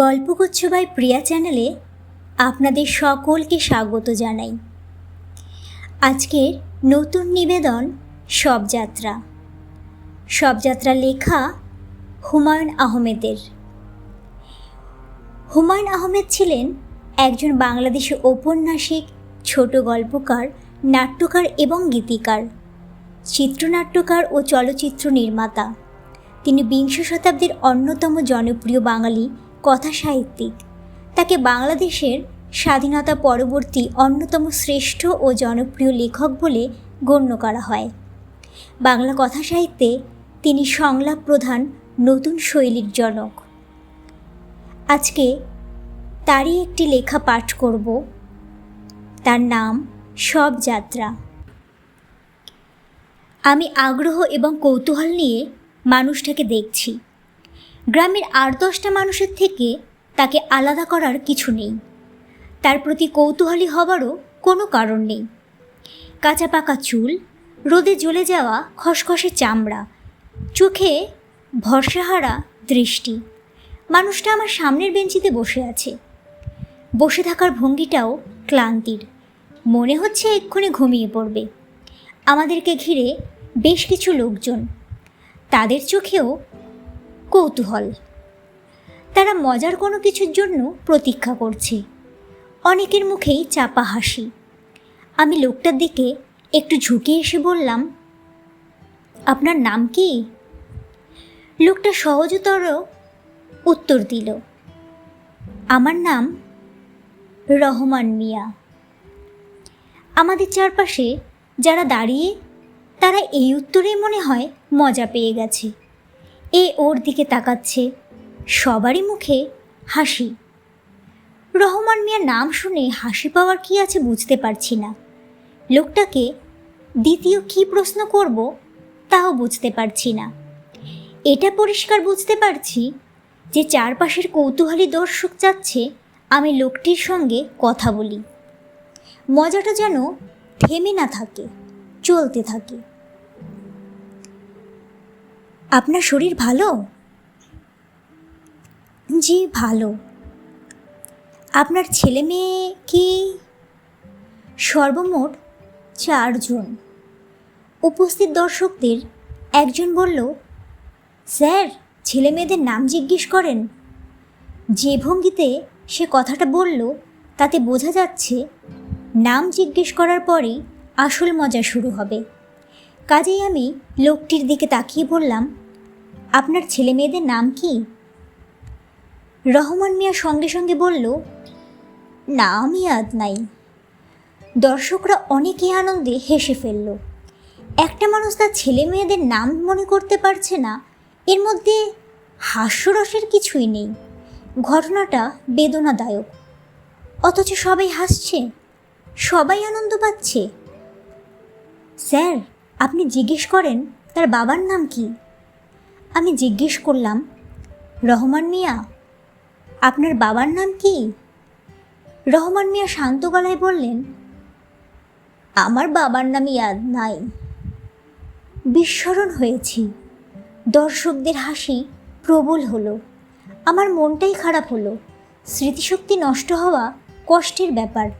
গল্পগুচ্ছ by প্রিয়া চ্যানেলে আপনাদের সকলকে স্বাগত জানাই। আজকের নতুন নিবেদন শবযাত্রা। শবযাত্রা লেখা হুমায়ুন আহমেদের। হুমায়ুন আহমেদ ছিলেন একজন বাংলাদেশি ঔপন্যাসিক, ছোট গল্পকার, নাট্যকার এবং গীতিকার, চিত্রনাট্যকার ও চলচ্চিত্র নির্মাতা। তিনি বিংশ শতাব্দীর অন্যতম জনপ্রিয় বাঙালি কথা সাহিত্যিক। তাকে বাংলাদেশের স্বাধীনতা পরবর্তী অন্যতম শ্রেষ্ঠ ও জনপ্রিয় লেখক বলে গণ্য করা হয়। বাংলা কথা সাহিত্যে তিনি সংলাপ প্রধান নতুন শৈলীর জনক। আজকে তারই একটি লেখা পাঠ করব। তার নাম সব যাত্রা। আমি আগ্রহ এবং কৌতূহল নিয়ে মানুষটাকে দেখছি। গ্রামের আট দশটা মানুষের থেকে তাকে আলাদা করার কিছু নেই। তার প্রতি কৌতূহলী হবারও কোনো কারণ নেই। কাঁচা পাকা চুল, রোদে জ্বলে যাওয়া খসখসে চামড়া, চোখে ভরসাহারা দৃষ্টি। মানুষটা আমার সামনের বেঞ্চিতে বসে আছে। বসে থাকার ভঙ্গিটাও ক্লান্তির। মনে হচ্ছে এক্ষুনি ঘুমিয়ে পড়বে। আমাদেরকে ঘিরে বেশ কিছু লোকজন। তাদের চোখেও কৌতূহল। তারা মজার কোনো কিছুর জন্য প্রতীক্ষা করছে। অনেকের মুখেই চাপা হাসি। আমি লোকটার দিকে একটু ঝুঁকে এসে বললাম, আপনার নাম কি? লোকটা সহজতর উত্তর দিল, আমার নাম রহমান মিয়া। আমাদের চারপাশে যারা দাঁড়িয়ে, তারা এই উত্তরেই মনে হয় মজা পেয়ে গেছে। এ ওর দিকে তাকাচ্ছে। সবারই মুখে হাসি। রহমান মিয়ার নাম শুনে হাসি পাওয়ার কি আছে বুঝতে পারছি না। লোকটাকে দ্বিতীয় কি প্রশ্ন করব তাও বুঝতে পারছি না। এটা পরিষ্কার বুঝতে পারছি যে চারপাশের কৌতূহলী দর্শক চাচ্ছে আমি লোকটির সঙ্গে কথা বলি। মজাটা যেন থেমে না থাকে, চলতে থাকে। আপনার শরীর ভালো? জি, ভালো। আপনার ছেলে মেয়ে কি? সর্বমোট চারজন। উপস্থিত দর্শকদের একজন বলল, স্যার, ছেলে মেয়েদের নাম জিজ্ঞেস করেন। যে ভঙ্গিতে সে কথাটা বলল, তাতে বোঝা যাচ্ছে নাম জিজ্ঞেস করার পরেই আসল মজা শুরু হবে। কাজেই আমি লোকটির দিকে তাকিয়ে বললাম, আপনার ছেলে মেয়েদের নাম কি? রহমান মিয়া সঙ্গে সঙ্গে বলল নাম ইয়াদ নাই। দর্শকরা অনেকে আনন্দে হেসে ফেলল, একটা মানুষ তার ছেলে মেয়েদের নাম মনে করতে পারছে না, এর মধ্যে হাস্যরসের কিছুই নেই। ঘটনাটা বেদনাদায়ক। অথচ সবাই হাসছে, সবাই আনন্দ পাচ্ছে। স্যার আপনি জিজ্ঞেস করেন, তার বাবার নাম কি? আমি জিজ্ঞেস করলাম, রহমান মিয়া, আপনার বাবার নাম কি? রহমান মিয়া শান্ত গলায় বললেন, আমার বাবার নাম ইয়াদ নাই। বিস্মরণ হয়েছি। দর্শকদের হাসি প্রবল হলো। আমার মনটাই খারাপ হলো। স্মৃতিশক্তি নষ্ট হওয়া কষ্টের ব্যাপার।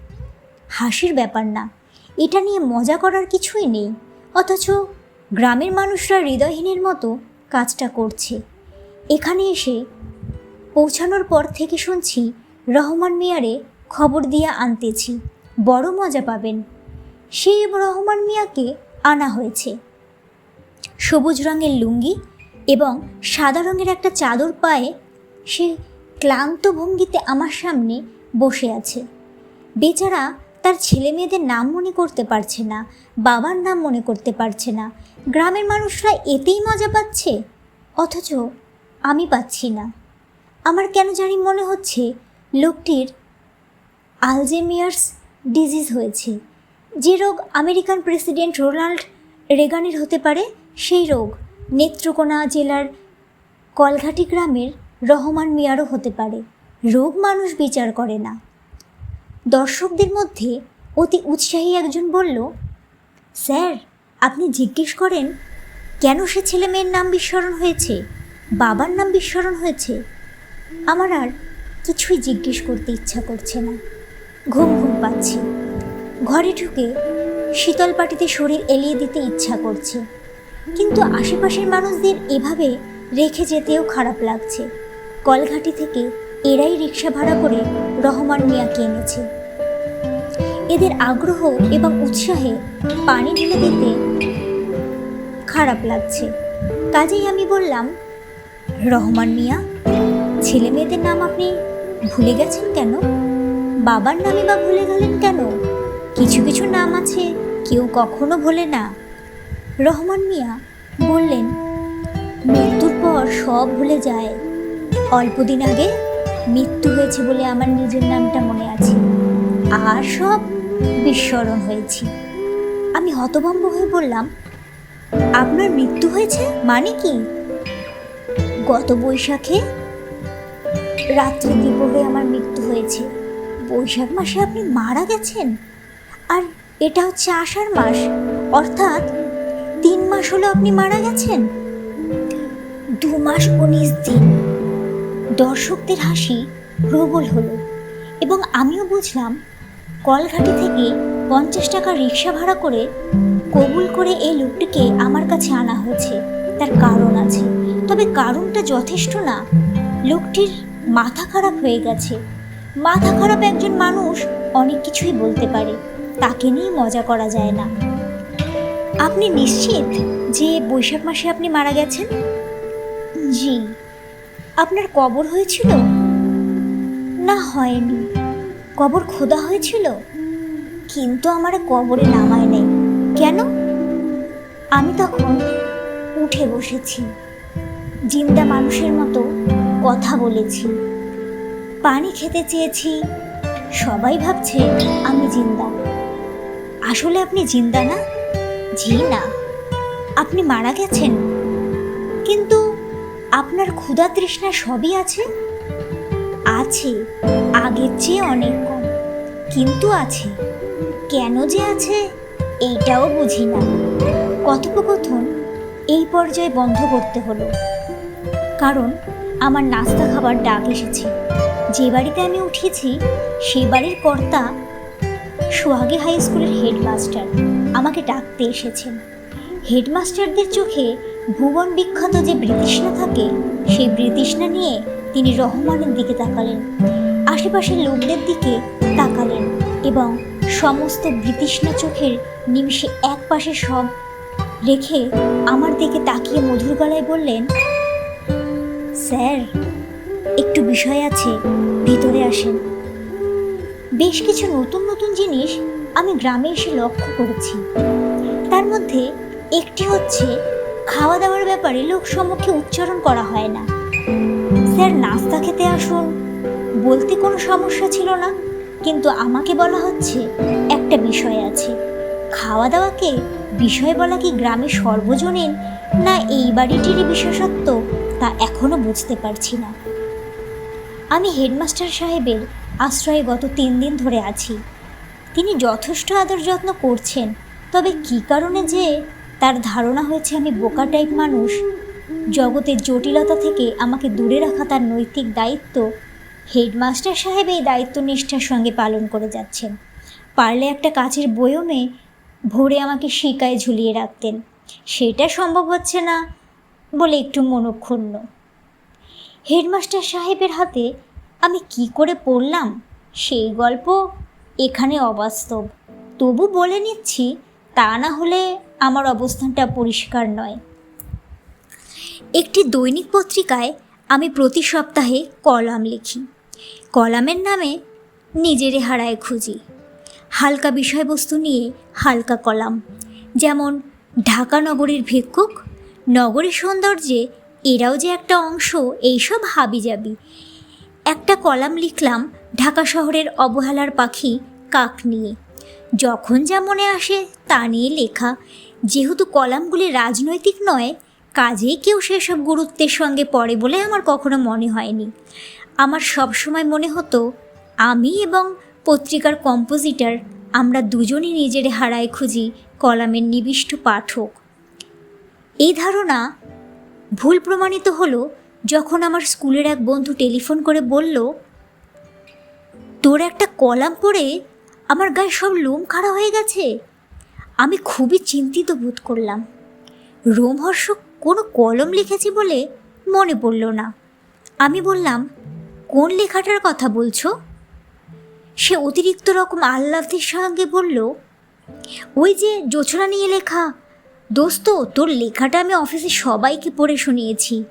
হাসির ব্যাপার না। এটা নিয়ে মজা করার কিছুই নেই। অথচ গ্রামের মানুষরা হৃদয়হীনের মতো কাজটা করছে। এখানে এসে পৌঁছানোর পর থেকে শুনছি রহমান মিয়ারে খবর দিয়ে আনতেছি। বড় মজা পাবেন। সেই রহমান মিয়াকে আনা হয়েছে। সবুজ রঙের লুঙ্গি এবং সাদা রঙের একটা চাদর পায়ে সে ক্লান্ত ভঙ্গিতে আমার সামনে বসে আছে। বেচারা তার ছেলে মেয়েদের নাম মনে করতে পারছে না, বাবার নাম মনে করতে পারছে না। গ্রামের মানুষরা এতেই মজা পাচ্ছে? অথচ আমি পাচ্ছি না। আমার কেন জানি মনে হচ্ছে লোকটির আলজেমিয়ার্স ডিজিজ হয়েছে। যে রোগ আমেরিকান প্রেসিডেন্ট রোনাল্ড রেগানের হতে পারে, সেই রোগ নেত্রকোনা জেলার কলঘাটি গ্রামের রহমান মিয়ারও হতে পারে। রোগ মানুষ বিচার করে না। দর্শকদের মধ্যে অতি উৎসাহী একজন বলল, স্যার, আপনি জিজ্ঞেস করেন, কেন সে ছেলে মেয়ের নাম বিস্মরণ হয়েছে? বাবার নাম বিস্মরণ হয়েছে? আমার আর কিছুই জিজ্ঞেস করতে ইচ্ছা করছে না। ঘুম ঘুম পাচ্ছি। ঘরে ঢুকে শীতল পাটিতে শরীর এলিয়ে দিতে ইচ্ছা করছে। কিন্তু আশেপাশের মানুষদের এভাবে রেখে যেতেও খারাপ লাগছে। কলঘাটি থেকে এরাই রিক্সা ভাড়া করে রহমান মিয়াকে এনেছে। এদের আগ্রহ এবং উৎসাহে পানি ঢেলে দিতে খারাপ লাগছে। কাজেই আমি বললাম, রহমান মিয়া, ছেলে মেয়েদের নাম আপনি ভুলে গেছেন কেন? বাবার নামে বা ভুলে গেলেন কেন? কিছু কিছু নাম আছে, কেউ কখনো ভোলে না। রহমান মিয়া বললেন, মৃত্যুর পর সব ভুলে যায়। অল্প দিন আগে মৃত্যু হয়েছে বলে আমার নিজের নামটা মনে আছে। আর সব বিস্মরণ হয়েছি। আমি হতভম্ব হয়ে বললাম, আপনার মৃত্যু হয়েছে? মানে কি? গত বৈশাখে রাত্রে দ্বীপে আমার মৃত্যু হয়েছে। বৈশাখ মাসে আপনি মারা গেছেন। আর এটা হচ্ছে আষাঢ় মাস। অর্থাৎ তিন মাস হলো আপনি মারা গেছেন। দু মাস উনিশ দিন। দর্শকদের হাসি প্রবল হলো। এবং আমিও বুঝলাম কলঘাটি থেকে পঞ্চাশ টাকা রিক্সা ভাড়া করে কবুল করে এই লোকটিকে আমার কাছে আনা হয়েছে। তার কারণ আছে। তবে কারণটা যথেষ্ট না। লোকটির মাথা খারাপ হয়ে গেছে। মাথা খারাপ একজন মানুষ অনেক কিছুই বলতে পারে। তাকে নিয়ে মজা করা যায় না। আপনি নিশ্চিত যে বৈশাখ মাসে আপনি মারা গেছেন? জি। আপনার কবর হয়েছিল? না, হয়নি। কবর খোদা হয়েছিল? কিন্তু আমার কবরে নামায় নেই। কেন? আমি তখন উঠে বসেছি। জিন্দা মানুষের মতো কথা বলেছি। পানি খেতে চেয়েছি। সবাই ভাবছে আমি জিন্দা। আসলে আপনি জিন্দা না? জি না। আপনি মারা গেছেন। কিন্তু আপনার ক্ষুধা তৃষ্ণা সবই আছে? আছে, আগের চেয়ে অনেক কম। কিন্তু আছে। কেন যে আছে, এইটাও বুঝি না। কথোপকথন এই পর্যায়ে বন্ধ করতে হলো। কারণ আমার নাস্তা খাবার ডাক এসেছে। যে বাড়িতে আমি উঠেছি সেই বাড়ির কর্তা সোহাগী হাই স্কুলের হেডমাস্টার আমাকে ডাকতে এসেছেন। হেডমাস্টারদের চোখে ভুবন বিখ্যাত যে বৃতৃষ্ণা থাকে, সেই বৃতৃষ্ণা নিয়ে তিনি রহমানের দিকে তাকালেন। আশেপাশের লোকদের দিকে তাকালেন এবং সমস্ত বৃতৃষ্ণা চোখের নিমিষে এক পাশে সব রেখে আমার দিকে তাকিয়ে মধুর গলায় বললেন, স্যার, একটু বিষয় আছে, ভিতরে আসেন। বেশ কিছু নতুন নতুন জিনিস আমি গ্রামে এসে লক্ষ্য করেছি। তার মধ্যে একটি হচ্ছে, খাওয়া দাওয়ার ব্যাপারে লোক সম্মুখে উচ্চারণ করা হয় না। নাস্তা খেতে আসুন। বলতে কোনো সমস্যা ছিল না, কিন্তু আমাকে বলা হচ্ছে একটা বিষয় আছে। খাওয়া দাওয়াকে বিষয় বলা কি গ্রামে সর্বজনীন, না এই বাড়িটিরই বিশেষত্ব, তা এখনও বুঝতে পারছি না। আমি হেডমাস্টার সাহেবের আশ্রয়ে গত তিন দিন ধরে আছি। তিনি যথেষ্ট আদর যত্ন করছেন, তবে কী কারণে যে তার ধারণা হয়েছে আমি বোকা টাইপ মানুষ জগতের জটিলতা থেকে আমাকে দূরে রাখা তার নৈতিক দায়িত্ব, হেডমাস্টার সাহেব এই দায়িত্ব নিষ্ঠার সঙ্গে পালন করে যাচ্ছেন। পারলে একটা কাচের বয়মে ভরে আমাকে শিকায় ঝুলিয়ে রাখতেন। সেটা সম্ভব হচ্ছে না বলে একটু মনক্ষুণ্ণ। হেডমাস্টার সাহেবের হাতে আমি কি করে পড়লাম? সেই গল্প এখানে অবাস্তব। তবু বলে নিচ্ছি, তা না হলে আমার অবস্থানটা পরিষ্কার নয়। একটি দৈনিক পত্রিকায় আমি প্রতি সপ্তাহে কলাম লিখি। কলামের নামে নিজেরে হারায় খুঁজি। হালকা বিষয়বস্তু নিয়ে হালকা কলাম। যেমন, ঢাকা নগরীর ভিক্ষুক, নগরীর সৌন্দর্যে এরাও যে একটা অংশ, এইসব হাবিজাবি। একটা কলাম লিখলাম ঢাকা শহরের অবহেলার পাখি কাক নিয়ে। যখন যা মনে আসে তা নিয়ে লেখা। যেহেতু কলামগুলি রাজনৈতিক নয় কাজেই কেউ সেসব গুরুত্বের সঙ্গে পড়ে বলে আমার কখনো মনে হয়নি। আমার সবসময় মনে হতো, আমি এবং পত্রিকার কম্পোজিটার, আমরা দুজনই নিজের হারায় খুঁজি কলামের নিবিষ্ট পাঠক। এই ধারণা ভুল প্রমাণিত হলো যখন আমার স্কুলের এক বন্ধু টেলিফোন করে বলল, তোর একটা কলাম পড়ে আমার গায়ে সব লোম খাড়া হয়ে গেছে? আমি খুবই চিন্তিত বোধ করলাম। রোমহর্ষ কোনো কলম লিখেছি বলে মনে পড়ল না। আমি বললাম, কোন লেখাটার কথা বলছো? সে অতিরিক্ত রকম আহ্লাদের সঙ্গে বলল, ওই যে জোছনা নিয়ে লেখা। দোস্ত, তোর লেখাটা আমি অফিসে সবাইকে পড়ে শুনিয়েছি।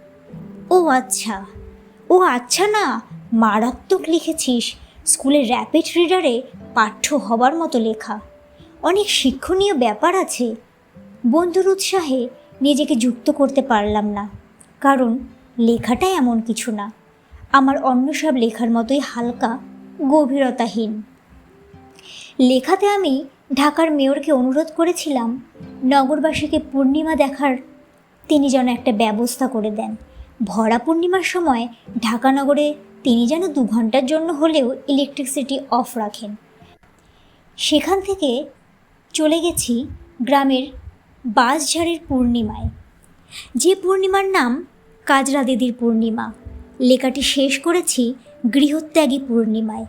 ও আচ্ছা ও আচ্ছা না, মারাত্মক লিখেছিস। স্কুলের র্যাপিড রিডারে পাঠ্য হবার মতো লেখা। অনেক শিক্ষণীয় ব্যাপার আছে। বন্ধুর উৎসাহে নিজেকে যুক্ত করতে পারলাম না। কারণ লেখাটা এমন কিছু না। আমার অন্য সব লেখার মতোই হালকা, গভীরতাহীন। লেখাতে আমি ঢাকার মেয়রকে অনুরোধ করেছিলাম, নগরবাসীকে পূর্ণিমা দেখার। তিনি যেন একটা ব্যবস্থা করে দেন। ভরা পূর্ণিমার সময় ঢাকা নগরে তিনি যেন দু ঘণ্টার জন্য হলেও ইলেকট্রিসিটি অফ রাখেন। সেখান থেকে চলে গেছি গ্রামের বাঁশঝাড়ের পূর্ণিমায়। যে পূর্ণিমার নাম কাজরা দিদির পূর্ণিমা। লেখাটি শেষ করেছি গৃহত্যাগী পূর্ণিমায়।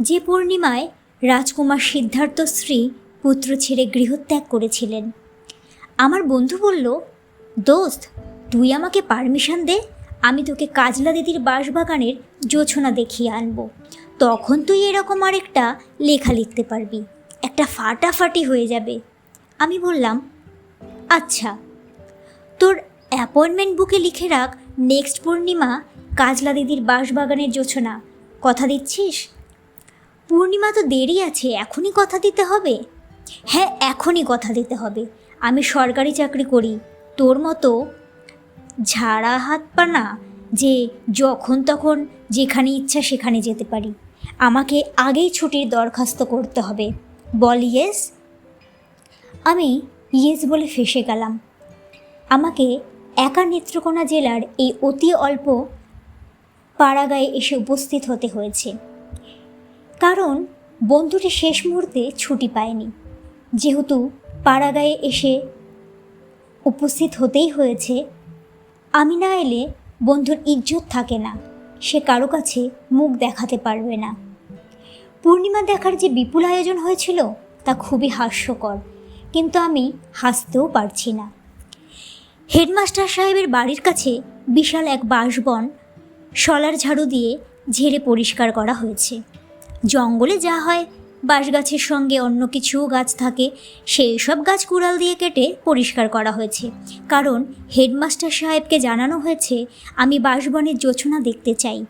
যে পূর্ণিমায় রাজকুমার সিদ্ধার্থ শ্রী পুত্র ছেড়ে গৃহত্যাগ করেছিলেন। আমার বন্ধু বলল, দোস্ত, তুই আমাকে পারমিশন দে, আমি তোকে কাজলা দিদির বাঁশবাগানের জোছনা দেখিয়ে আনব। তখন তুই এরকম আরেকটা লেখা লিখতে পারবি। একটা ফাটাফাটি হয়ে যাবে। আমি বললাম আচ্ছা তোর অ্যাপয়েন্টমেন্ট বুকে লিখে রাখ নেক্সট পূর্ণিমা কাজলা দিদির বাঁশবাগানের জোছনা কথা দিচ্ছিস? পূর্ণিমা তো দেরি আছে, এখনই কথা দিতে হবে? হ্যাঁ এখনই কথা দিতে হবে। আমি সরকারি চাকরি করি। তোর মতো ঝাড়া হাত পা না যে যখন তখন যেখানে ইচ্ছা সেখানে যেতে পারি। আমাকে আগেই ছুটির দরখাস্ত করতে হবে। বল ইয়েস আমি ইয়েস বলে ফেসে গেলাম। আমাকে একা নেত্রকোনা জেলার এই অতি অল্প পাড়াগায়ে এসে উপস্থিত হতে হয়েছে। কারণ বন্ধুটি শেষ মুহূর্তে ছুটি পায়নি। যেহেতু পাড়াগায়ে এসে উপস্থিত হতেই হয়েছে, আমি না এলে বন্ধুর ইজ্জত থাকে না। সে কারও কাছে মুখ দেখাতে পারবে না। পূর্ণিমা দেখার যে বিপুল আয়োজন হয়েছিল, তা খুবই হাস্যকর। কিন্তু আমি হাসতেও পারছি না। হেডমাস্টার সাহেবের বাড়ির কাছে বিশাল এক বাঁশবন শলার ঝাড়ু দিয়ে ঝেড়ে পরিষ্কার করা হয়েছে। জঙ্গলে যা হয় বাঁশ গাছের সঙ্গে অন্য কিছুও গাছ থাকে, সেই সব গাছ কুড়াল দিয়ে কেটে পরিষ্কার করা হয়েছে। কারণ হেডমাস্টার সাহেবকে জানানো হয়েছে, আমি বাঁশবনের জোছনা দেখতে চাই।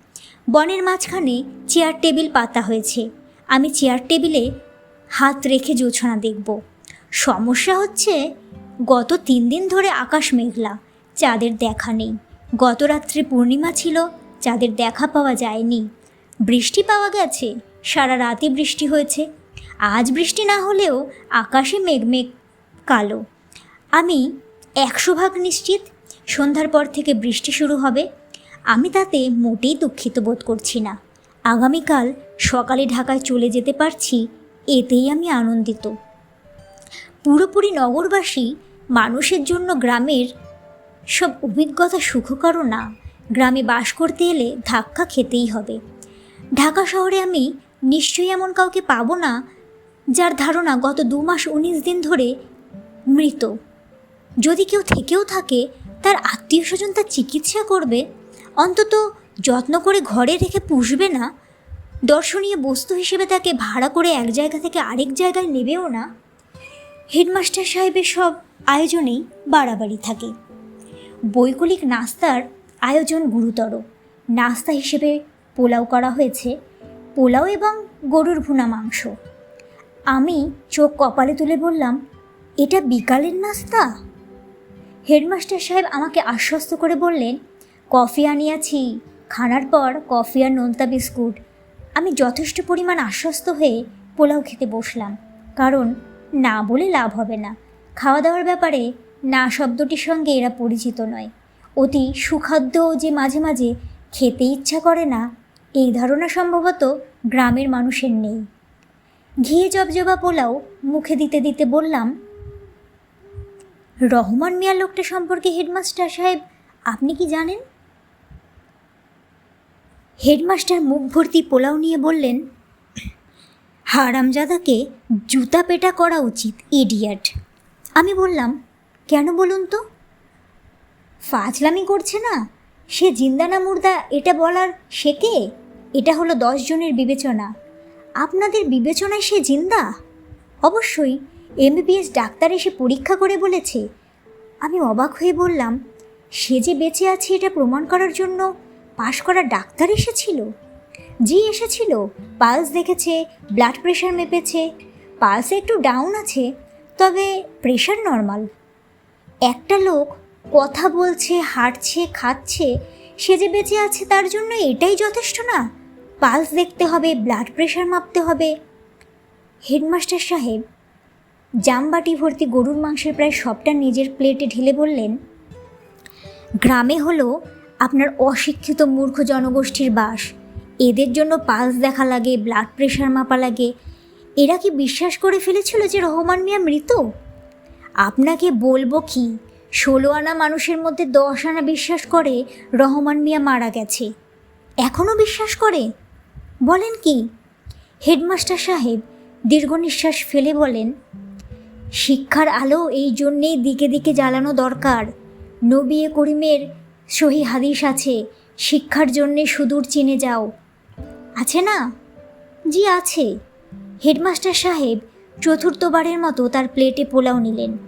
বনের মাঝখানে চেয়ার টেবিল পাতা হয়েছে। আমি চেয়ার টেবিলে হাত রেখে জোছনা দেখব। সমস্যা হচ্ছে, গত তিন দিন ধরে আকাশ মেঘলা, চাঁদের দেখা নেই। গত রাত্রে পূর্ণিমা ছিল, চাঁদের দেখা পাওয়া যায়নি। বৃষ্টি পাওয়া গেছে, সারা রাতে বৃষ্টি হয়েছে। আজ বৃষ্টি না হলেও আকাশে মেঘমেঘ কালো। আমি একশো ভাগ নিশ্চিত, সন্ধ্যার পর থেকে বৃষ্টি শুরু হবে। আমি তাতে মোটেই দুঃখিত বোধ করছি না। আগামীকাল সকালে ঢাকায় চলে যেতে পারছি, এতেই আমি আনন্দিত। পুরোপুরি নগরবাসী মানুষের জন্য গ্রামের সব অভিজ্ঞতা সুখকরও না। গ্রামে বাস করতে এলে ধাক্কা খেতেই হবে। ঢাকা শহরে আমি নিশ্চয়ই এমন কাউকে পাবো না, যার ধারণা গত দু মাস উনিশ দিন ধরে মৃত। যদি কেউ থেকেও থাকে, তার আত্মীয় স্বজন তার চিকিৎসা করবে, অন্তত যত্ন করে ঘরে রেখে পুষবে না, দর্শনীয় বস্তু হিসেবে তাকে ভাড়া করে এক জায়গা থেকে আরেক জায়গায় নেবেও না। হেডমাস্টার সাহেবের সব আয়োজনেই বাড়াবাড়ি থাকে। বৈকলিক নাস্তার আয়োজন গুরুতর। নাস্তা হিসেবে পোলাও করা হয়েছে, পোলাও এবং গরুর ভুনা মাংস। আমি চোখ কপালে তুলে বললাম, এটা বিকালের নাস্তা? হেডমাস্টার সাহেব আমাকে আশ্বস্ত করে বললেন, কফি আনিয়াছি। খানার পর কফি আর নোনতা বিস্কুট। আমি যথেষ্ট পরিমাণ আশ্বস্ত হয়ে পোলাও খেতে বসলাম, কারণ না বলে লাভ হবে না। খাওয়া দাওয়ার ব্যাপারে না শব্দটির সঙ্গে এরা পরিচিত নয়। অতি সুখাদ্য যে মাঝে মাঝে খেতে ইচ্ছা করে না, এই ধারণা সম্ভবত গ্রামের মানুষের নেই। ঘিয়ে জবজবা পোলাও মুখে দিতে দিতে বললাম, রহমান মিয়া লোকটা সম্পর্কে হেডমাস্টার সাহেব, আপনি কি জানেন? হেডমাস্টার মুখ ভর্তি পোলাও নিয়ে বললেন হারামজাদাকে জুতা পেটা করা উচিত, ইডিয়াট। আমি বললাম, কেন বলুন তো? ফাজলামি করছে না। সে জিন্দা না মুর্দা, এটা বলার সে কে? এটা হলো দশ জনের বিবেচনা। আপনাদের বিবেচনায় সে জিন্দা? অবশ্যই, এমবিবিএস ডাক্তার এসে পরীক্ষা করে বলেছে। আমি অবাক হয়ে বললাম, সে যে বেঁচে আছে, এটা প্রমাণ করার জন্য পাশ করা ডাক্তার এসেছিল? জি এসেছিল। পালস দেখেছে ব্লাড প্রেশার মেপেছে, পালসে একটু ডাউন আছে, তবে প্রেশার নর্মাল একটা লোক কথা বলছে, হাঁটছে, খাচ্ছে, সে যে বেঁচে আছে তার জন্য এটাই যথেষ্ট না। পালস দেখতে হবে ব্লাড প্রেশার মাপতে হবে। হেডমাস্টার সাহেব জামবাটি ভর্তি গরুর মাংসের প্রায় সবটা নিজের প্লেটে ঢেলে বললেন, গ্রামে হলো আপনার অশিক্ষিত মূর্খ জনগোষ্ঠীর বাস। এদের জন্য পালস দেখা লাগে ব্লাড প্রেশার মাপা লাগে। এরা কি বিশ্বাস করে ফেলেছিল যে রহমান মিয়া মৃত? আপনাকে বলব কি, ষোলো আনা মানুষের মধ্যে দশ আনা বিশ্বাস করে রহমান মিয়া মারা গেছে। এখনও বিশ্বাস করে? বলেন কি? হেডমাস্টার সাহেব দীর্ঘ নিঃশ্বাস ফেলে বলেন, শিক্ষার আলো এই জন্যেই দিকে দিকে জ্বালানো দরকার। নবিয়ে করিমের সহি হাদিস আছে, শিক্ষার জন্যে সুদূর চিনে যাও। আছে না? জি, আছে। হেডমাস্টার সাহেব চতুর্থবারের মতো তার প্লেটে পোলাও নিলেন।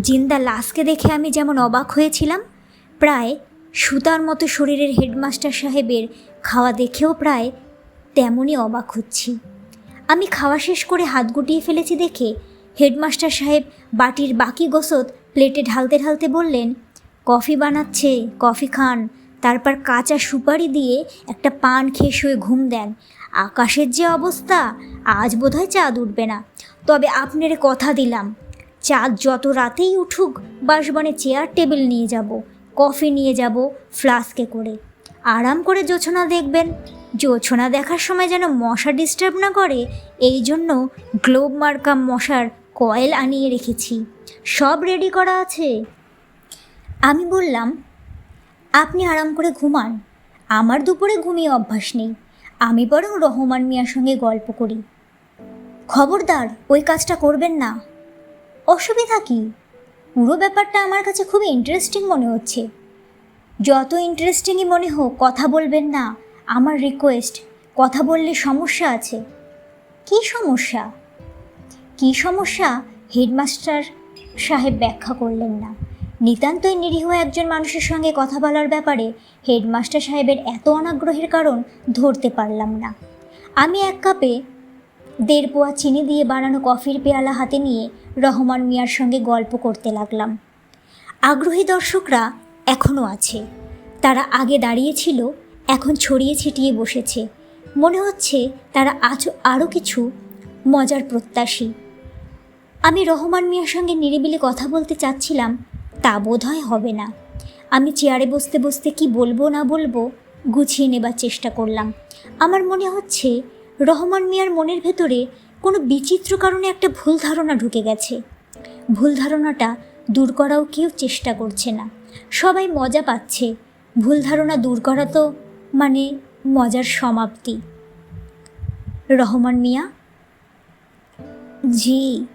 জিন্দা লাশকে দেখে আমি যেমন অবাক হয়েছিলাম, প্রায় সুতার মতো শরীরের হেডমাস্টার সাহেবের খাওয়া দেখেও প্রায় তেমনই অবাক হচ্ছি। আমি খাওয়া শেষ করে হাত গুটিয়ে ফেলেছি দেখে হেডমাস্টার সাহেব বাটির বাকি গোসত প্লেটে ঢালতে ঢালতে বললেন, কফি বানাচ্ছে, কফি খান। তারপর কাঁচা সুপারি দিয়ে একটা পান খেয়ে শুয়ে ঘুম দেন। আকাশের যে অবস্থা, আজ বোধহয় চাঁদ উঠবে না। তবে আপনার কথা দিলাম, চাঁদ যত রাতেই উঠুক, বাসবনে চেয়ার টেবিল নিয়ে যাব, কফি নিয়ে যাব, ফ্লাস্কে করে। আরাম করে জোছনা দেখবেন। জোছনা দেখার সময় যেন মশা ডিস্টার্ব না করে, এই জন্য গ্লোব মার্কা মশার কয়েল আনিয়ে রেখেছি। সব রেডি করা আছে। আমি বললাম আপনি আরাম করে ঘুমান। আমার দুপুরে ঘুমিয়ে অভ্যাস নেই। আমি বরং রহমান মিয়ার সঙ্গে গল্প করি। খবরদার, ওই কাজটা করবেন না। অসুবিধা কি? পুরো ব্যাপারটা আমার কাছে খুবই ইন্টারেস্টিং মনে হচ্ছে। যত ইন্টারেস্টিংই মনে হোক, কথা বলবেন না। আমার রিকোয়েস্ট কথা বললে সমস্যা আছে। কী সমস্যা? কী সমস্যা? হেডমাস্টার সাহেব ব্যাখ্যা করলেন না। নিতান্তই নিরীহ একজন মানুষের সঙ্গে কথা বলার ব্যাপারে হেডমাস্টার সাহেবের এত অনাগ্রহের কারণ ধরতে পারলাম না। আমি এক কাপে দেড় পোয়া চিনি দিয়ে বানানো কফির পেয়ালা হাতে নিয়ে রহমান মিয়ার সঙ্গে গল্প করতে লাগলাম। আগ্রহী দর্শকরা এখনও আছে। তারা আগে দাঁড়িয়েছিল এখন ছড়িয়ে ছিটিয়ে বসেছে। মনে হচ্ছে তারা আজ আরও কিছু মজার প্রত্যাশী। আমি রহমান মিয়ার সঙ্গে নিরিবিলি কথা বলতে চাচ্ছিলাম তা বোধহয় হবে না। আমি চেয়ারে বসতে বসতে কি বলব না বলব গুছিয়ে নেবার চেষ্টা করলাম। আমার মনে হচ্ছে রহমান মিয়ার মনের ভেতরে কোনো বিচিত্র কারণে একটা ভুল ধারণা ঢুকে গেছে। ভুল ধারণাটা দূর করাও কেউ চেষ্টা করছে না। সবাই মজা পাচ্ছে। ভুল ধারণা দূর করা তো মানে মজার সমাপ্তি। রহমান মিয়া? জি।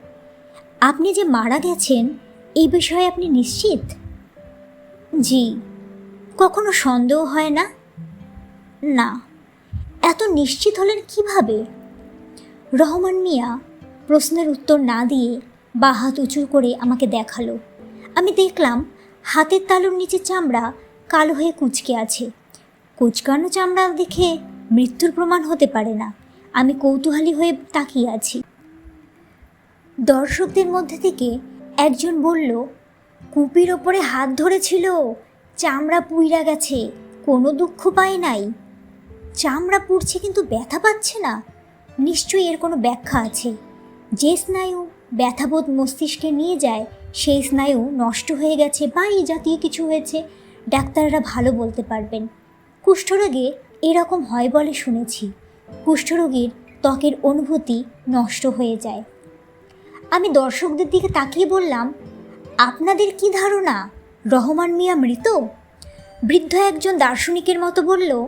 আপনি যে মারা গেছেন এই বিষয়ে আপনি নিশ্চিত? জি। কখনো সন্দেহ হয় না? না। এত নিশ্চিত হলেন কীভাবে? রহমান মিয়া প্রশ্নের উত্তর না দিয়ে বা হাত উঁচু করে আমাকে দেখাল। আমি দেখলাম হাতের তালুর নিচে চামড়া কালো হয়ে কুচকে আছে। কুচকানো চামড়া দেখে মৃত্যুর প্রমাণ হতে পারে না। আমি কৌতূহলী হয়ে তাকিয়ে আছি। দর্শকদের মধ্যে থেকে একজন বলল, কুপির ওপরে হাত ধরেছিল, চামড়া পুইরা গেছে, কোনো দুঃখ পায় নাই। চামড়া পুড়ছে কিন্তু ব্যথা পাচ্ছে না। নিশ্চয়ই এর কোনো ব্যাখ্যা আছে। যে স্নায়ু ব্যথাবোধ মস্তিষ্কে নিয়ে যায়, সেই স্নায়ু নষ্ট হয়ে গেছে বা এই জাতীয় কিছু হয়েছে, ডাক্তাররা ভালো বলতে পারবেন। কুষ্ঠরোগে এরকম হয় বলে শুনেছি। কুষ্ঠরোগীর ত্বকের অনুভূতি নষ্ট হয়ে যায়। আমি দর্শকদের দিকে তাকিয়ে বললাম, আপনাদের কি ধারণা? রহমান মিয়া মৃত? বৃদ্ধ একজন দার্শনিকের মতো বলল,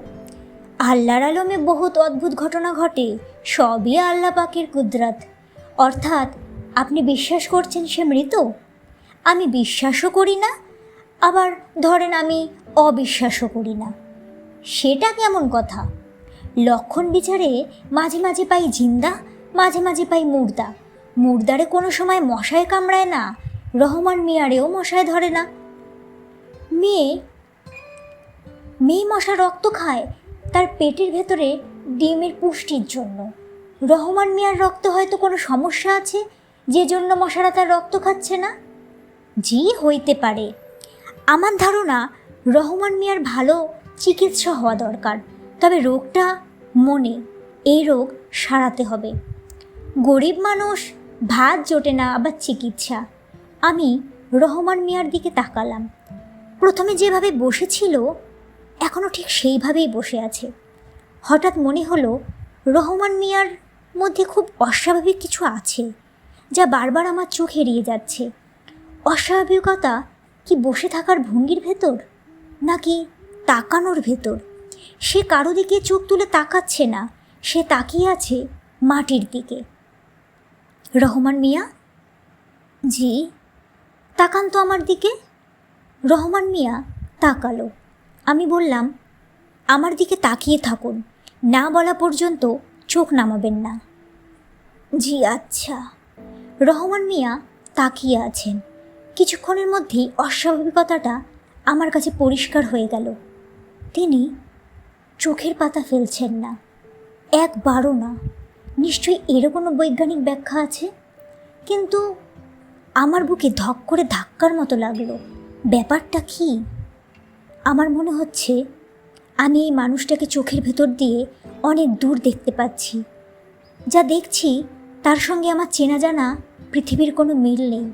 আল্লাহর আলমে বহুত অদ্ভুত ঘটনা ঘটে, সবই আল্লাহ পাকের কুদরাত। অর্থাৎ আপনি বিশ্বাস করছেন সে মৃত? আমি বিশ্বাসও করি না, আবার ধরেন আমি অবিশ্বাসও করি না। সেটা কেমন কথা? লক্ষণ বিচারে মাঝে মাঝে পাই জিন্দা, মাঝে মাঝে পাই মুর্দা। মুর্দারে কোনো সময় মশায় কামড়ায় না, রহমান মিয়ারেও মশায় ধরে না। মেয়ে মেয়ে মশা রক্ত খায়, তার পেটের ভেতরে ডিমের পুষ্টির জন্য। রহমান মিয়ার রক্ত হয়তো কোনো সমস্যা আছে, যে জন্য মশারা তার রক্ত খাচ্ছে না? জি, হইতে পারে। আমার ধারণা, রহমান মিয়ার ভালো চিকিৎসা হওয়া দরকার, তবে রোগটা মনে, এই রোগ সারাতে হবে। গরিব মানুষ ভাত জোটে না, আবার চিকিৎসা। আমি রহমান মিয়ার দিকে তাকালাম। প্রথমে যেভাবে বসেছিল এখনও ঠিক সেইভাবেই বসে আছে। হঠাৎ মনে হলো, রহমান মিয়ার মধ্যে খুব অস্বাভাবিক কিছু আছে, যা বারবার আমার চোখ এড়িয়ে যাচ্ছে। অস্বাভাবিকতা কি বসে থাকার ভঙ্গির ভেতর, নাকি তাকানোর ভেতর? সে কারও দিকে চোখ তুলে তাকাচ্ছে না, সে তাকিয়ে আছে মাটির দিকে। রহমান মিয়া? জি। তাকান তো আমার দিকে। রহমান মিয়া, তাকালো। আমি বললাম, আমার দিকে তাকিয়ে থাকুন। না বলা পর্যন্ত চোখ নামাবেন না। জি আচ্ছা। রহমান মিয়া তাকিয়ে আছেন। কিছুক্ষণের মধ্যেই অস্বাভাবিকতাটা আমার কাছে পরিষ্কার হয়ে গেল। তিনি চোখের পাতা ফেলছেন না। একবারও না। নিশ্চয়ই এরও কোনো বৈজ্ঞানিক ব্যাখ্যা আছে? কিন্তু আমার বুকে ধক করে ধাক্কার মতো লাগল। ব্যাপারটা কি? আমার মনে হচ্ছে আমি এই মানুষটাকে চোখের ভেতর দিয়ে অনেক দূর দেখতে পাচ্ছি। যা দেখছি তার সঙ্গে আমার চেনা জানা পৃথিবীর কোনো মিল নেই।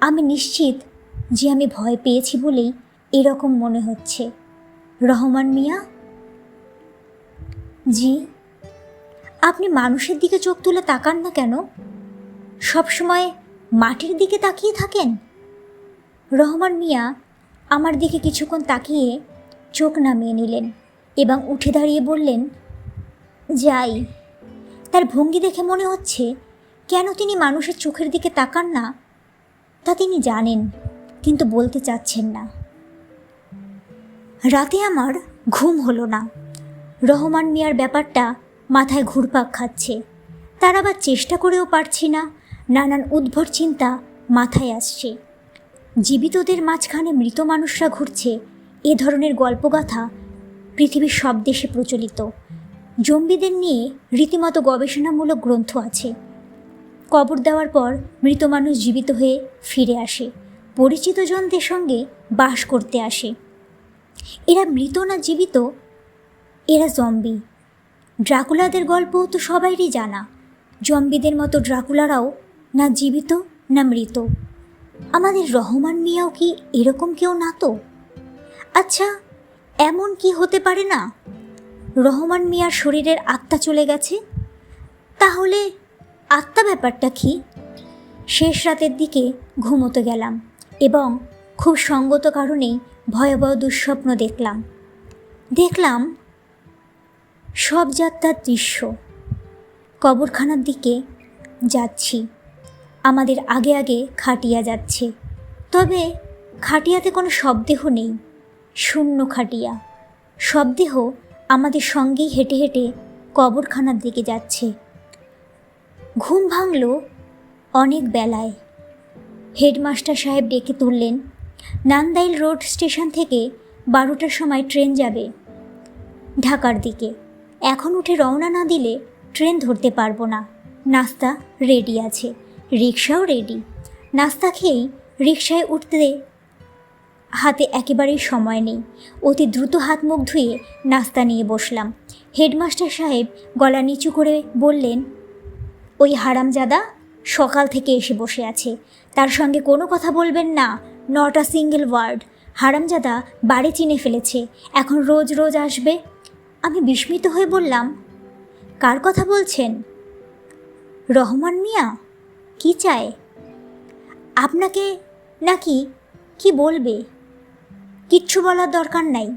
আমি নিশ্চিত যে আমি ভয় পেয়েছি বলেই এরকম মনে হচ্ছে। রহমান মিয়া? জি? আপনি মানুষের দিকে চোখ তুলে তাকান না কেন? সবসময় মাটির দিকে তাকিয়ে থাকেন? রহমান মিয়া আমার দিকে কিছুক্ষণ তাকিয়ে চোখ নামিয়ে নিলেন এবং উঠে দাঁড়িয়ে বললেন, যাই। তার ভঙ্গি দেখে মনে হচ্ছে কেন তিনি মানুষের চোখের দিকে তাকান না, তা তিনি জানেন, কিন্তু বলতে চাচ্ছেন না। রাতে আমার ঘুম হলো না। রহমান মিয়ার ব্যাপারটা মাথায় ঘুরপাক খাচ্ছে। তার আবার চেষ্টা করেও পারছি না, নানান উদ্ভট চিন্তা মাথায় আসছে। জীবিতদের মাঝখানে মৃত মানুষরা ঘুরছে, এ ধরনের গল্পগাথা পৃথিবীর সব দেশে প্রচলিত। জম্বিদের নিয়ে রীতিমতো গবেষণামূলক গ্রন্থ আছে। কবর দেওয়ার পর মৃত মানুষ জীবিত হয়ে ফিরে আসে পরিচিত জনদের সঙ্গে বাস করতে আসে। এরা মৃত না জীবিত? এরা জম্বি। ড্রাকুলাদের গল্প তো সবাইরই জানা। জম্বিদের মতো ড্রাকুলারাও না জীবিত, না মৃত। আমাদের রহমান মিয়াও কি এরকম কেউ না তো? আচ্ছা এমন কি হতে পারে না? রহমান মিয়ার শরীরের আত্মা চলে গেছে? তাহলে আত্মা ব্যাপারটা কি? শেষ রাতের দিকে ঘুমোতে গেলাম এবং খুব সঙ্গত কারণেই ভয়াবহ দুঃস্বপ্ন দেখলাম। দেখলাম সব যাত্রার দৃশ্য। কবরখানার দিকে যাচ্ছি। আমাদের আগে আগে খাটিয়া যাচ্ছে। তবে খাটিয়াতে কোনো শবদেহ নেই, শূন্য খাটিয়া। শবদেহ আমাদের সঙ্গেই হেঁটে হেঁটে কবরখানার দিকে যাচ্ছে। ঘুম ভাঙল অনেক বেলায়। হেডমাস্টার সাহেব ডেকে তুললেন, নান্দাইল রোড স্টেশন থেকে বারোটার সময় ট্রেন যাবে ঢাকার দিকে। এখন উঠে রওনা না দিলে ট্রেন ধরতে পারব না। নাস্তা রেডি আছে রিক্সাও রেডি। নাস্তা খেয়েই রিক্সায় উঠতে হাতে একেবারেই সময় নেই। অতি দ্রুত হাত মুখ ধুয়ে নাস্তা নিয়ে বসলাম। হেডমাস্টার সাহেব গলা নিচু করে বললেন, ওই হারামজাদা সকাল থেকে এসে বসে আছে। তার সঙ্গে কোনো কথা বলবেন না, নট আ সিঙ্গেল ওয়ার্ড। হারামজাদা বাড়ি চিনে ফেলেছে। এখন রোজ রোজ আসবে। আমি বিস্মিত হয়ে বললাম, কার কথা বলছেন? রহমান মিয়া, কি চায়? আপনাকে নাকি কি বলবে? কিচ্ছু বলার দরকার নাই।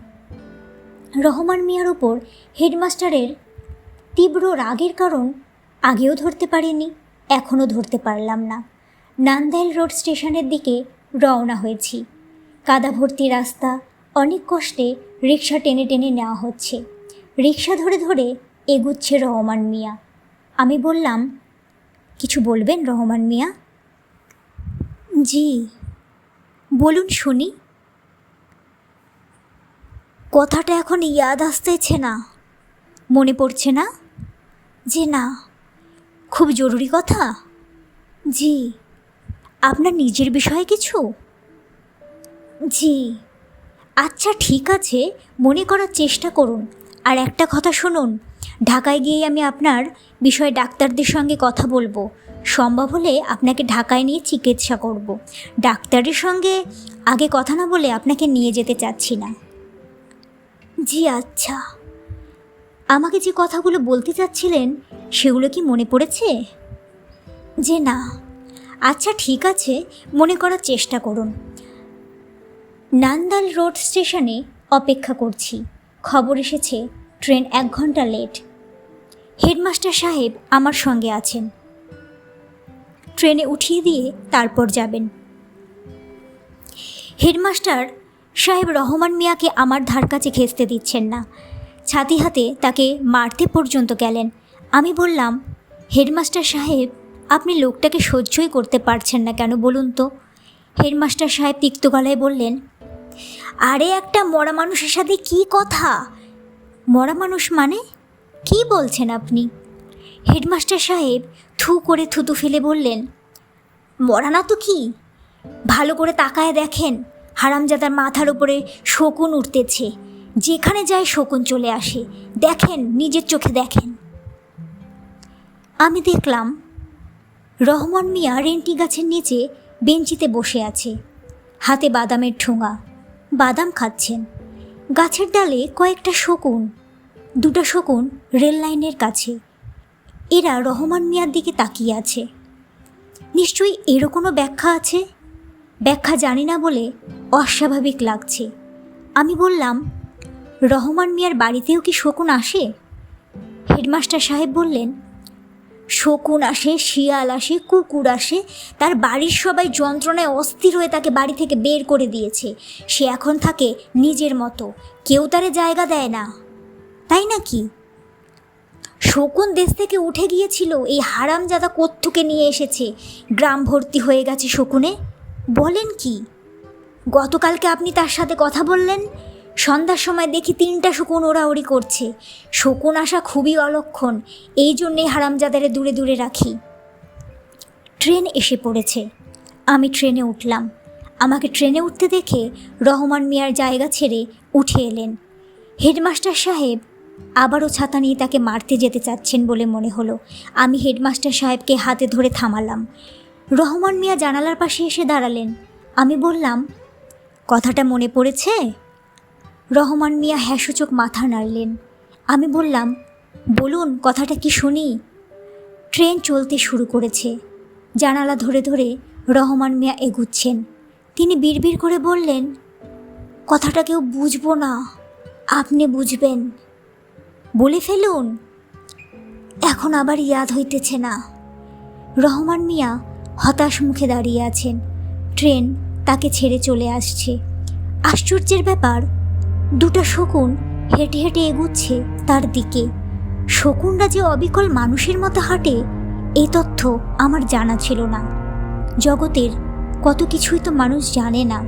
রহমান মিয়ার ওপর হেডমাস্টারের তীব্র রাগের কারণ আগেও ধরতে পারিনি, এখনও ধরতে পারলাম না। নান্দাইল রোড স্টেশনের দিকে রওনা হয়েছি। কাদা ভর্তি রাস্তা, অনেক কষ্টে রিক্সা টেনে টেনে নেওয়া হচ্ছে। রিক্সা ধরে ধরে এগুচ্ছে রহমান মিয়া। আমি বললাম, কিছু বলবেন রহমান মিয়া? জি, বলুন শুনি। কথাটা এখন ইয়াদ আসতেছে না, মনে পড়ছে না। যে না, খুব জরুরি কথা? জি, আপনার নিজের বিষয়ে কিছু? জি আচ্ছা ঠিক আছে, মনে করার চেষ্টা করুন। আর একটা কথা শুনুন, ঢাকায় গিয়ে আমি আপনার বিষয়ে ডাক্তারদের সঙ্গে কথা বলব। সম্ভব হলে আপনাকে ঢাকায় নিয়ে চিকিৎসা করব। ডাক্তারের সঙ্গে আগে কথা না বলে আপনাকে নিয়ে যেতে চাচ্ছি না। জি আচ্ছা। আমাকে যে কথাগুলো বলতে চাচ্ছিলেন, সেগুলো কি মনে পড়েছে? যে না। আচ্ছা ঠিক আছে, মনে করার চেষ্টা করুন। নান্দাল রোড স্টেশনে অপেক্ষা করছি। খবর এসেছে, ট্রেন এক ঘণ্টা লেট। হেডমাস্টার সাহেব আমার সঙ্গে আছেন। ট্রেনে উঠিয়ে দিয়ে তারপর যাবেন। হেডমাস্টার সাহেব রহমান মিয়াকে আমার ধার কাছে ঘেঁচতে দিচ্ছেন না। ছাতি হাতে তাকে মারতে পর্যন্ত গেলেন। আমি বললাম, হেডমাস্টার সাহেব, আপনি লোকটাকে সহ্যই করতে পারছেন না কেন বলুন তো? হেডমাস্টার সাহেব তিক্ত গলায় বললেন আরে একটা মরা মানুষের সাথে কি কথা? মরা মানুষ মানে? কি বলছেন আপনি? হেডমাস্টার সাহেব থু করে থুতু ফেলে বললেন, মরা না তো কি? ভালো করে তাকায় দেখেন, হারামজাদার মাথার উপরে শকুন উঠতেছে। যেখানে যায় শকুন চলে আসে। দেখেন, নিজের চোখে দেখেন। আমি দেখলাম, রহমান মিয়া রেন্টি গাছের নিচে বেঞ্চিতে বসে আছে, হাতে বাদামের ঠোঙা। বাদাম খাচ্ছেন। গাছের ডালে কয়েকটা শকুন, দুটো শকুন রেল লাইনের কাছে। এরা রহমান মিয়ার দিকে তাকিয়ে আছে। নিশ্চয়ই এরও কোনো ব্যাখ্যা আছে? ব্যাখ্যা জানি না বলে অস্বাভাবিক লাগছে। আমি বললাম, রহমান মিয়ার বাড়িতেও কি শকুন আসে? হেডমাস্টার সাহেব বললেন শকুন আসে, শিয়াল আসে, কুকুর আসে, তার বাড়ির সবাই যন্ত্রণায় অস্থির হয়ে তাকে বাড়ি থেকে বের করে দিয়েছে। সে এখন থাকে নিজের মতো, কেউ তারে জায়গা দেয় না। তাই নাকি? শকুন দেশ থেকে উঠে গিয়েছিল, এই হারামজাদা কত্থুকে নিয়ে এসেছে। গ্রাম ভর্তি হয়ে গেছে শকুনে। বলেন কি? গতকালকে আপনি তার সাথে কথা বললেন? সন্ধ্যার সময় দেখি তিনটা শকুন ওড়াউড়ি করছে। শকুন আসা খুবই অলক্ষণ, এই জন্যেই হারামজাদারে দূরে দূরে রাখি। ট্রেন এসে পড়েছে। আমি ট্রেনে উঠলাম। আমাকে ট্রেনে উঠতে দেখে রহমান মিয়ার জায়গা ছেড়ে উঠে এলেন। হেডমাস্টার সাহেব আবারও ছাতা নিয়ে তাকে মারতে যেতে চাচ্ছেন বলে মনে হলো। আমি হেডমাস্টার সাহেবকে হাতে ধরে থামালাম। রহমান মিয়া জানালার পাশে এসে দাঁড়ালেন। আমি বললাম, কথাটা মনে পড়েছে? রহমান মিয়া হ্যাসূচক মাথা নাড়লেন। আমি বললাম, বলুন, কথাটা কি শুনি? ট্রেন চলতে শুরু করেছে। জানালা ধরে ধরে রহমান মিয়া এগুচ্ছেন। তিনি বিড়বিড় করে বললেন, কথাটা কেউ বুঝব না, আপনি বুঝবেন। বলে ফেলুন, এখন আবার ইয়াদ হইতেছে না। রহমান মিয়া হতাশ মুখে দাঁড়িয়ে আছেন। ট্রেন তাকে ছেড়ে চলে আসছে। আশ্চর্যের ব্যাপার দুটো শকুন হেঁটে হেঁটে এগুচ্ছে তার দিকে। শকুনরা যে অবিকল মানুষের মতো হাঁটে এই তথ্য আমার জানা ছিল না। জগতের কত কিছুই তো মানুষ জানে না।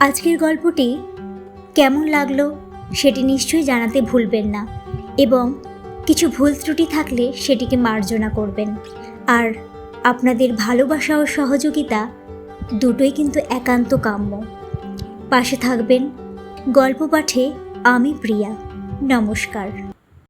আজকের গল্পটি কেমন লাগল সেটি নিশ্চয়ই জানাতে ভুলবেন না এবং কিছু ভুল ত্রুটি থাকলে সেটিকে মার্জনা করবেন। আর আপনাদের ভালোবাসা ও সহযোগিতা দুটোই কিন্তু একান্ত কাম্য। পাশে থাকবেন গল্প পাঠে আমি প্রিয়া। নমস্কার।